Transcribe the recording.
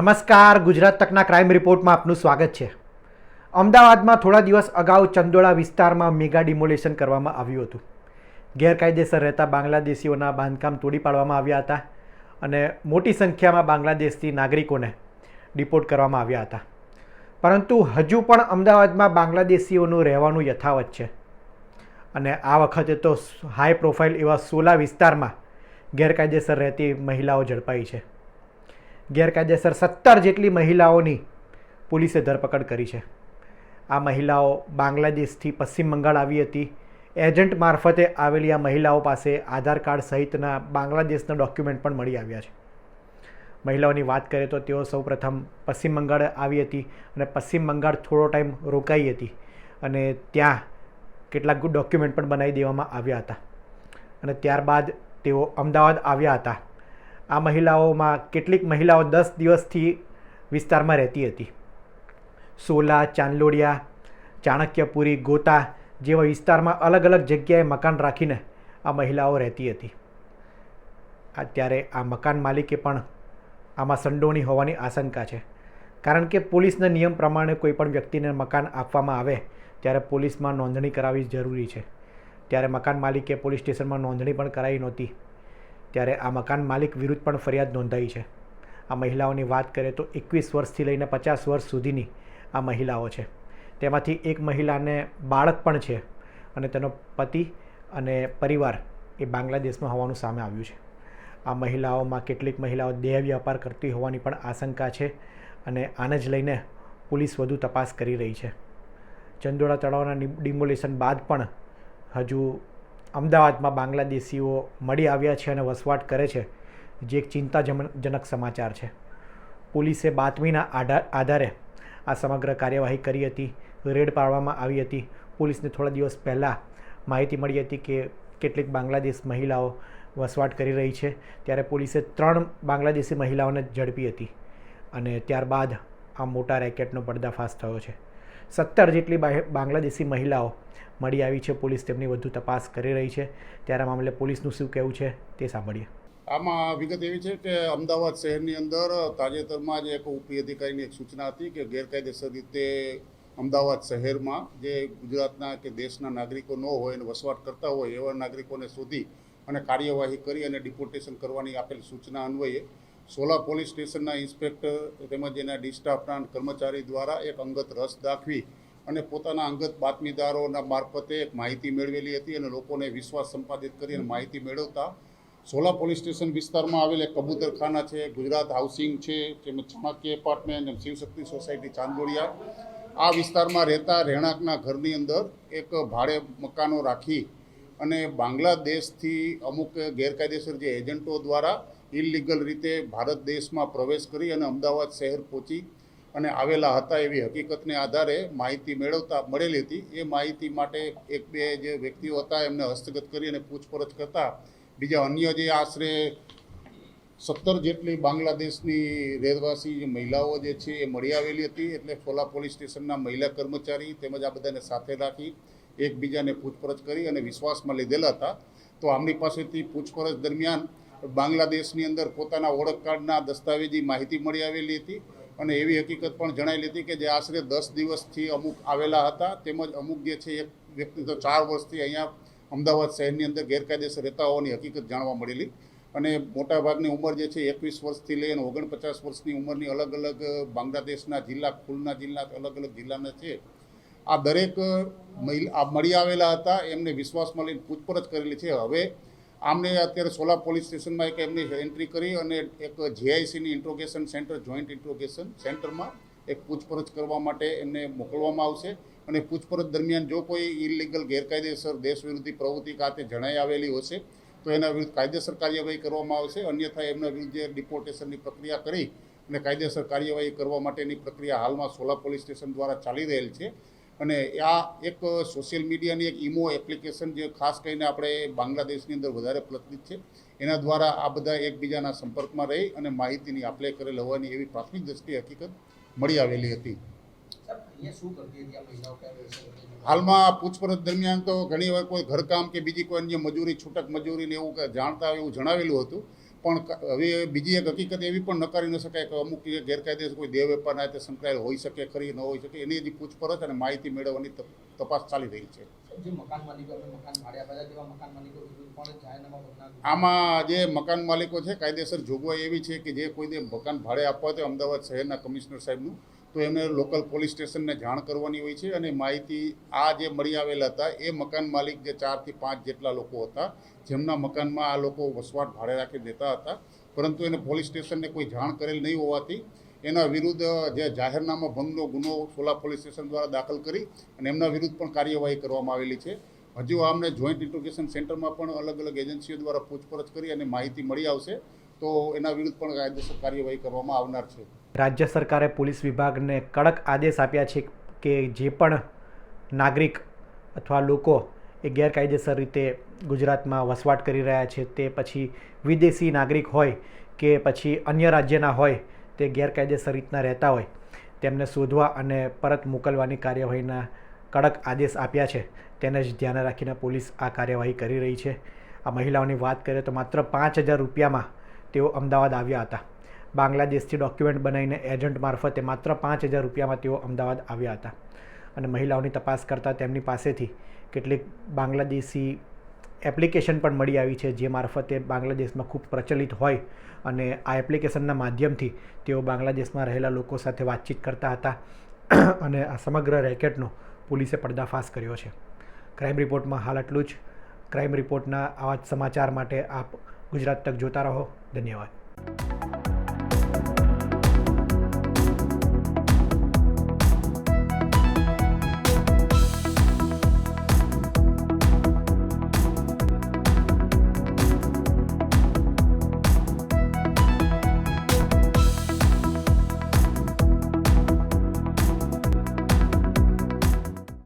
નમસ્કાર, ગુજરાત તકના ક્રાઇમ રિપોર્ટમાં આપનું સ્વાગત છે. અમદાવાદમાં થોડા દિવસ અગાઉ ચંદોળા વિસ્તારમાં મેગા ડિમોલેશન કરવામાં આવ્યું હતું. ગેરકાયદેસર રહેતા બાંગ્લાદેશીઓના બાંધકામ તોડી પાડવામાં આવ્યા હતા અને મોટી સંખ્યામાં બાંગ્લાદેશથી નાગરિકોને ડિપોર્ટ કરવામાં આવ્યા હતા. પરંતુ હજુ પણ અમદાવાદમાં બાંગ્લાદેશીઓનું રહેવાનું યથાવત છે. અને આ વખતે તો હાઈ પ્રોફાઇલ એવા સોલા વિસ્તારમાં ગેરકાયદેસર રહેતી મહિલાઓ ઝડપાઈ છે. ગેરકાયદેસર સત્તર જેટલી મહિલાઓની પોલીસે ધરપકડ કરી છે. આ મહિલાઓ બાંગ્લાદેશથી પશ્ચિમ બંગાળ આવી હતી. એજન્ટ મારફતે આવેલી આ મહિલાઓ પાસે આધાર કાર્ડ સહિતના બાંગ્લાદેશના ડોક્યુમેન્ટ પણ મળી આવ્યા છે. મહિલાઓની વાત કરીએ તો તેઓ સૌપ્રથમ પશ્ચિમ બંગાળ આવી હતી અને પશ્ચિમ બંગાળ થોડો ટાઈમ રોકાઈ હતી અને ત્યાં કેટલાક ડોક્યુમેન્ટ પણ બનાવી દેવામાં આવ્યા હતા. અને ત્યારબાદ તેઓ અમદાવાદ આવ્યા હતા. આ મહિલાઓમાં કેટલીક મહિલાઓ દસ દિવસથી વિસ્તારમાં રહેતી હતી. સોલા, ચાંદલોડિયા, ચાણક્યપુરી, ગોતા જેવા વિસ્તારમાં અલગ અલગ જગ્યાએ મકાન રાખીને આ મહિલાઓ રહેતી હતી. અત્યારે આ મકાન માલિકે પણ આમાં સંડોવણી હોવાની આશંકા છે. કારણ કે પોલીસના નિયમ પ્રમાણે કોઈ પણ વ્યક્તિને મકાન આપવામાં આવે, ત્યારે પોલીસમાં નોંધણી કરાવવી જરૂરી છે. ત્યારે મકાન માલિકે પોલીસ સ્ટેશનમાં નોંધણી પણ કરાવી નહોતી. ત્યારે આ મકાન માલિક વિરુદ્ધ પણ ફરિયાદ નોંધાઈ છે. આ મહિલાઓની વાત કરીએ તો એકવીસ વર્ષથી લઈને પચાસ વર્ષ સુધીની આ મહિલાઓ છે. તેમાંથી એક મહિલાને બાળક પણ છે અને તેનો પતિ અને પરિવાર એ બાંગ્લાદેશમાં હોવાનું સામે આવ્યું છે. આ મહિલાઓમાં કેટલીક મહિલાઓ દેહ વ્યાપાર કરતી હોવાની પણ આશંકા છે અને આને જ લઈને પોલીસ વધુ તપાસ કરી રહી છે. ચંદોળા તળાવના ડિમોલેશન બાદ પણ હજુ અમદાવાદમાં બાંગ્લાદેશીઓ મળી આવ્યા છે અને વસવાટ કરે છે, જે એક ચિંતાજનક સમાચાર છે. પોલીસે બાતમીના આધાર આ સમગ્ર કાર્યવાહી કરી હતી, રેડ પાડવામાં આવી હતી. પોલીસને થોડા દિવસ પહેલાં માહિતી મળી હતી કે કેટલીક બાંગ્લાદેશ મહિલાઓ વસવાટ કરી રહી છે, ત્યારે પોલીસે ત્રણ બાંગ્લાદેશી મહિલાઓને ઝડપી હતી અને ત્યારબાદ આ મોટા રેકેટનો પર્દાફાશ થયો છે. સત્તર જેટલી બાંગ્લાદેશી મહિલાઓ મળી આવી છે. પોલીસ તેમની વધુ તપાસ કરી રહી છે. ત્યારે મામલે પોલીસનું શું કહેવું છે તે સાંભળીએ. આમાં વિગત એવી છે કે અમદાવાદ શહેરની અંદર તાજેતરમાં જ એક ઉપરી અધિકારીની એક સૂચના હતી કે ગેરકાયદેસર રીતે અમદાવાદ શહેરમાં જે ગુજરાતના કે દેશના નાગરિકો ન હોય અને વસવાટ કરતા હોય એવા નાગરિકોને શોધી અને કાર્યવાહી કરી અને ડિપોર્ટેશન કરવાની આપેલ સૂચના અન્વયે સોલા પોલીસ સ્ટેશનના ઇન્સ્પેક્ટર તેમજ એના ડિસ્ટાફના કર્મચારી દ્વારા એક અંગત રસ દાખવી અને પોતાના અંગત બાતમીદારોના મારફતે એક માહિતી મેળવેલી હતી અને લોકોને વિશ્વાસ સંપાદિત કરી અને માહિતી મેળવતા સોલા પોલીસ સ્ટેશન વિસ્તારમાં આવેલ એક કબૂતરખાના છે, ગુજરાત હાઉસિંગ છે, તેમજ ચાણક્ય એપાર્ટમેન્ટ શિવશક્તિ સોસાયટી ચાંદોડિયા. આ વિસ્તારમાં રહેતા રહેણાંકના ઘરની અંદર એક ભાડે મકાનો રાખી અને બાંગ્લાદેશથી અમુક ગેરકાયદેસર જે એજન્ટો દ્વારા ઇલીગલ રીતે ભારત દેશમાં પ્રવેશ કરી અને અમદાવાદ શહેર પહોંચી અને આવેલા હતા એવી હકીકતને આધારે માહિતી મેળવતા, મળેલી હતી. એ માહિતી માટે એક બે જે વ્યક્તિઓ હતા એમને હસ્તગત કરી અને પૂછપરછ કરતા બીજા અન્ય જે આશરે સત્તર જેટલી બાંગ્લાદેશની રહેવાસી જે મહિલાઓ જે છે એ મળી આવેલી હતી. એટલે ફોલા પોલીસ સ્ટેશનના મહિલા કર્મચારી તેમજ આ બધાને સાથે રાખી એકબીજાને પૂછપરછ કરી અને વિશ્વાસમાં લીધેલા હતા. તો આમની પાસેથી પૂછપરછ દરમિયાન બાંગ્લાદેશની અંદર પોતાના ઓળખ કાર્ડના દસ્તાવેજી માહિતી મળી આવેલી હતી અને એવી હકીકત પણ જણાયેલી હતી કે જે આશરે દસ દિવસથી અમુક આવેલા હતા તેમજ અમુક જે છે એક વ્યક્તિ તો ચાર વર્ષથી અહીંયા અમદાવાદ શહેરની અંદર ગેરકાયદેસર રહેતા હોવાની હકીકત જાણવા મળેલી. અને મોટાભાગની ઉંમર જે છે એકવીસ વર્ષથી લઈને ઓગણપચાસ વર્ષની ઉંમરની અલગ અલગ બાંગ્લાદેશના જિલ્લા, ખુલના જિલ્લા, અલગ અલગ જિલ્લાના છે. આ દરેક મળી આવેલા હતા, એમને વિશ્વાસમાં લઈને પૂછપરછ કરેલી છે. હવે આમને અત્યારે સોલા પોલીસ સ્ટેશનમાં એક એમની એન્ટ્રી કરી અને એક જીઆઈસીની ઇન્ટ્રોગેશન સેન્ટર જોઈન્ટ ઇન્ટ્રોગેશન સેન્ટરમાં એક પૂછપરછ કરવા માટે એમને મોકલવામાં આવશે. અને પૂછપરછ દરમિયાન જો કોઈ ઇલીગલ ગેરકાયદેસર દેશ વિરોધી પ્રવૃત્તિ ખાતે જણાઈ આવેલી હશે, તો એના વિરુદ્ધ કાયદેસર કાર્યવાહી કરવામાં આવશે. અન્યથા એમના વિરુદ્ધ ડિપોર્ટેશનની પ્રક્રિયા કરી અને કાયદેસર કાર્યવાહી કરવા માટેની પ્રક્રિયા હાલમાં સોલા પોલીસ સ્ટેશન દ્વારા ચાલી રહેલ છે. અને આ એક સોશિયલ મીડિયાની એક ઇમો એપ્લિકેશન જે ખાસ કરીને આપણે બાંગ્લાદેશની અંદર વધારે પ્રચલિત છે એના દ્વારા આ બધા એકબીજાના સંપર્કમાં રહી અને માહિતીની આપલે કરેલ હોવાની એવી પ્રાથમિક દ્રષ્ટિએ હકીકત મળી આવેલી હતી. હાલમાં પૂછપરછ દરમિયાન તો ઘણી વાર કોઈ ઘરકામ કે બીજી કોઈ અન્ય મજૂરી છૂટક મજૂરીને એવું કે જાણતા હોય એવું જણાવેલું હતું. પણ હવે બીજી એક હકીકત એવી પણ નકારી ન શકાય કે અમુક ગેરકાયદેસર કોઈ દેહ વેપારના રીતે સંકળાયેલ હોઈ શકે ખરી ન હોઈ શકે એની હજી પૂછપરછ અને માહિતી મેળવવાની તપાસ ચાલી રહી છે. આમાં જે મકાન માલિકો છે કાયદેસર જોગવાઈ એવી છે કે જે કોઈને મકાન ભાડે આપવા હોય તો અમદાવાદ શહેરના કમિશનર સાહેબનું તો એમને લોકલ પોલીસ સ્ટેશનને જાણ કરવાની હોય છે અને માહિતી આ જે મળી આવેલા હતા, એ મકાન માલિક જે ચારથી પાંચ જેટલા લોકો હતા, જેમના મકાનમાં આ લોકો વસવાટ ભાડે રાખી દેતા હતા, પરંતુ એને પોલીસ સ્ટેશનને કોઈ જાણ કરેલ નહીં હોવાથી એના વિરુદ્ધ જે જાહેરનામા ભંગનો ગુનો સોલા પોલીસ સ્ટેશન દ્વારા દાખલ કરી અને એમના વિરુદ્ધ પણ કાર્યવાહી કરવામાં આવેલી છે. હજુ આમને જોઈન્ટ ઇન્ટ્રોગેશન સેન્ટરમાં પણ અલગ અલગ એજન્સીઓ દ્વારા પૂછપરછ કરી અને માહિતી મળી આવશે. તો એના વિરુદ્ધ પણ કાયદેસર કાર્યવાહી કરવામાં આવનાર છે. રાજ્ય સરકારે પોલીસ વિભાગને કડક આદેશ આપ્યા છે કે જે પણ નાગરિક અથવા લોકો એ ગેરકાયદેસર રીતે ગુજરાતમાં વસવાટ કરી રહ્યા છે, તે પછી વિદેશી નાગરિક હોય કે પછી અન્ય રાજ્યના હોય, તે ગેરકાયદેસર રીતના રહેતા હોય, તેમને શોધવા અને પરત મોકલવાની કાર્યવાહીના કડક આદેશ આપ્યા છે. તેને જ ધ્યાને રાખીને પોલીસ આ કાર્યવાહી કરી રહી છે. આ મહિલાઓની વાત કરીએ તો માત્ર પાંચ હજાર રૂપિયામાં તેઓ અમદાવાદ આવ્યા હતા. બાંગ્લાદેશથી ડોક્યુમેન્ટ બનાવીને એજન્ટ મારફતે માત્ર પાંચ હજાર રૂપિયામાં તેઓ અમદાવાદ આવ્યા હતા. અને મહિલાઓની તપાસ કરતાં તેમની પાસેથી કેટલીક બાંગ્લાદેશી એપ્લિકેશન પણ મળી આવી છે, જે મારફતે બાંગ્લાદેશમાં ખૂબ પ્રચલિત હોય અને આ એપ્લિકેશનના માધ્યમથી તેઓ બાંગ્લાદેશમાં રહેલા લોકો સાથે વાતચીત કરતા હતા અને આ સમગ્ર રેકેટનો પોલીસે પર્દાફાશ કર્યો છે. ક્રાઇમ રિપોર્ટમાં હાલ આટલું જ. ક્રાઇમ રિપોર્ટના આવા જ સમાચાર માટે આપ ગુજરાત તક જોતા રહો. ધન્યવાદ.